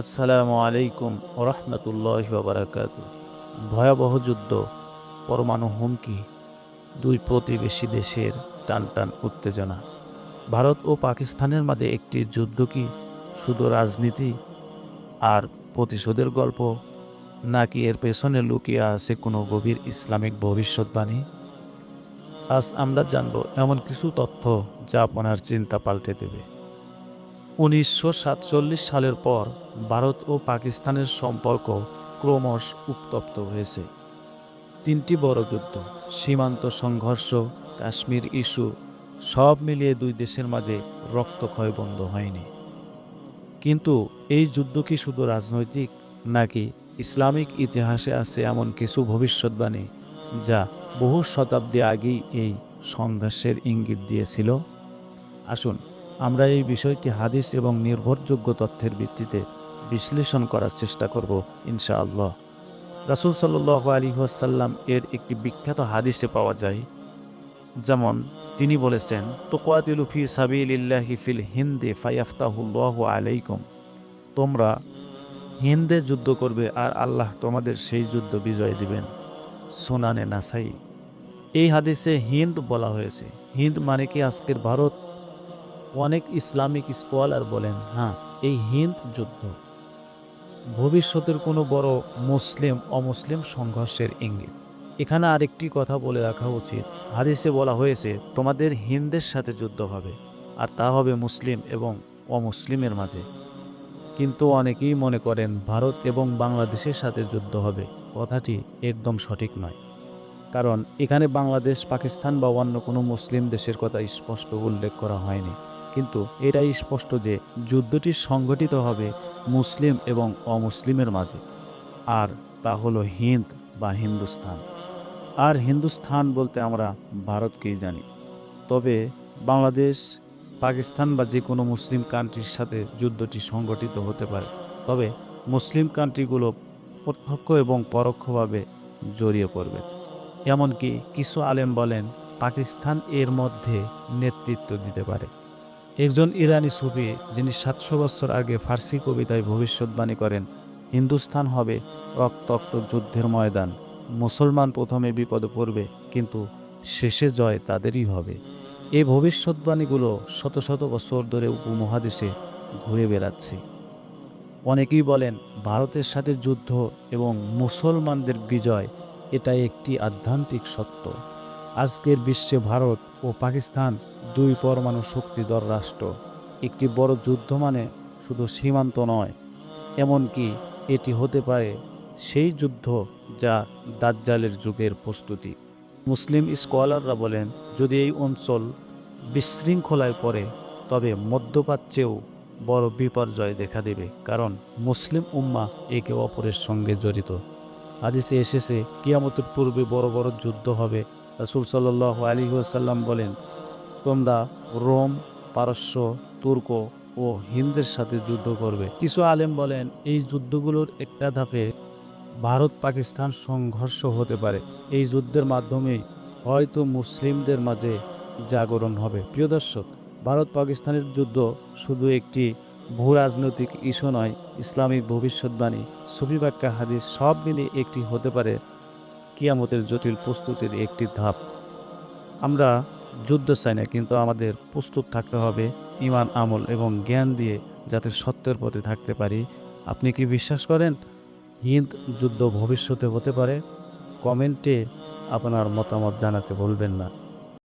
আসসালামু আলাইকুম ওরহমতুল্লাহ বারাকাত ভয়াবহ যুদ্ধ, পরমাণু হুমকি, দুই প্রতিবেশী দেশের টান টান উত্তেজনা। ভারত ও পাকিস্তানের মাঝে একটি যুদ্ধ কি শুধু রাজনীতি আর প্রতিশোধের গল্প, নাকি এর পেছনে লুকিয়ে আছে কোনো গভীর ইসলামিক ভবিষ্যৎবাণী? আজ আমরা জানব এমন কিছু তথ্য যা আপনার চিন্তা পাল্টে দেবে। উনিশশো সাতচল্লিশ সালের পর ভারত ও পাকিস্তানের সম্পর্ক ক্রমশ উত্তপ্ত হয়েছে। তিনটি বড় যুদ্ধ, সীমান্ত সংঘর্ষ, কাশ্মীর ইস্যু, সব মিলিয়ে দুই দেশের মাঝে রক্তক্ষয় বন্ধ হয়নি। কিন্তু এই যুদ্ধ কি শুধু রাজনৈতিক নাকি ইসলামিক ইতিহাসে আছে এমন কিছু ভবিষ্যৎবাণী যা বহু শতাব্দী আগেই এই সংঘর্ষের ইঙ্গিত দিয়েছিল? আসুন আমরা এই বিষয়টি হাদিস এবং নির্ভরযোগ্য তথ্যের ভিত্তিতে বিশ্লেষণ করার চেষ্টা করব, ইনশাআল্লাহ। রাসুল সাল্লাহ আলী ওয়াসাল্লাম এর একটি বিখ্যাত হাদিসে পাওয়া যায়, যেমন তিনি বলেছেন, তোকাতিলু ফি সাবিলিল্লাহি ফিল হিন্দে ফায়াফতাহুল্লাহ আলাইকুম। তোমরা হিন্দে যুদ্ধ করবে আর আল্লাহ তোমাদের সেই যুদ্ধ বিজয় দিবেন। সোনানে নাসাই। এই হাদিসে হিন্দ বলা হয়েছে। হিন্দ মানে কি? আজকের ভারত অনেক ইসলামিক স্কলার বলেন হ্যাঁ এই হিন্দ যুদ্ধ। ভবিষ্যতের কোনো বড় মুসলিম, অমুসলিম সংঘর্ষের ইঙ্গিত। এখানে আরেকটি কথা বলে রাখা উচিত। হাদিসে বলা হয়েছে, তোমাদের হিন্দের সাথে যুদ্ধ হবে, আর তা হবে মুসলিম এবং অমুসলিমের মাঝে। কিন্তু অনেকেই মনে করেন, ভারত এবং বাংলাদেশের সাথে যুদ্ধ হবে। কথাটি একদম সঠিক নয়। কারণ এখানে বাংলাদেশ, পাকিস্তান বা অন্য কোনো মুসলিম দেশের কথা স্পষ্ট উল্লেখ করা হয়নি। কিন্তু এটাই স্পষ্ট যে যুদ্ধটি সংগঠিত হবে মুসলিম এবং অমুসলিমের মাঝে। আর তা হলো হিন্দ বা হিন্দুস্থান। আর হিন্দুস্থান বলতে আমরা ভারতকেই জানি। তবে বাংলাদেশ, পাকিস্তান বা যে কোনো মুসলিম কান্ট্রির সাথে যুদ্ধটি সংগঠিত হতে পারে। তবে মুসলিম কান্ট্রিগুলো প্রত্যক্ষ এবং পরোক্ষভাবে জড়িয়ে পড়বে। এমনকি কিছু আলেম বলেন, পাকিস্তান এর মধ্যে নেতৃত্ব দিতে পারে। একজন ইরানি সুফি যিনি সাতশো বছর আগে ফার্সি কবিতায় ভবিষ্যৎবাণী করেন হিন্দুস্তান হবে রক্তাক্ত যুদ্ধের ময়দান। মুসলমান প্রথমে বিপদে পড়বে, কিন্তু শেষে জয় তাদেরই হবে। এই ভবিষ্যৎবাণীগুলো শত শত বছর ধরে উপমহাদেশে ঘুরে বেড়াচ্ছে। অনেকেই বলেন, ভারতের সাথে যুদ্ধ এবং মুসলমানদের বিজয় এটা একটি আধ্যাত্মিক সত্য। আজকের বিশ্বে ভারত ও পাকিস্তান দুই পরমাণু শক্তিধর রাষ্ট্র। একটি বড় যুদ্ধ মানে শুধু সীমান্ত নয়, এমনকি এটি হতে পারে সেই যুদ্ধ যা দাজ্জালের যুগের প্রস্তুতি। মুসলিম স্কলাররা বলেন, যদি এই অঞ্চল বিশৃঙ্খলায় পড়ে, তবে মধ্যপ্রাচ্যেও বড় বিপর্যয় দেখা দেবে, কারণ মুসলিম উম্মা একে অপরের সঙ্গে জড়িত। হাদিসে এসেছে, কিয়ামতের পূর্বে বড় বড় যুদ্ধ হবে। রাসুল সাল্লাহ আলী সাল্লাম বলেন তোমরা রোম, পারস্য, তুর্ক ও হিন্দের সাথে যুদ্ধ করবে। কিছু আলেম বলেন, এই যুদ্ধগুলোর একটা ধাপে ভারত পাকিস্তান সংঘর্ষ হতে পারে। এই যুদ্ধের মাধ্যমে হয়তো মুসলিমদের মাঝে জাগরণ হবে। প্রিয় দর্শক, ভারত পাকিস্তানের যুদ্ধ শুধু একটি ভূ রাজনৈতিক ইস্যু নয়, ইসলামিক ভবিষ্যৎবাণী, সুফি ব্যাখ্যা, হাদিস সব মিলে একটি হতে পারে কিয়ামতের জটিল প্রস্তুতির একটি ধাপ। আমরা যুদ্ধ চাই না, কিন্তু আমাদের প্রস্তুত থাকতে হবে ইমান, আমল এবং জ্ঞান দিয়ে যাতে সত্যের পথে থাকতে পারি। আপনি কি বিশ্বাস করেন? হিন্দ যুদ্ধ ভবিষ্যতে হতে পারে? কমেন্টে আপনার মতামত জানাতে ভুলবেন না।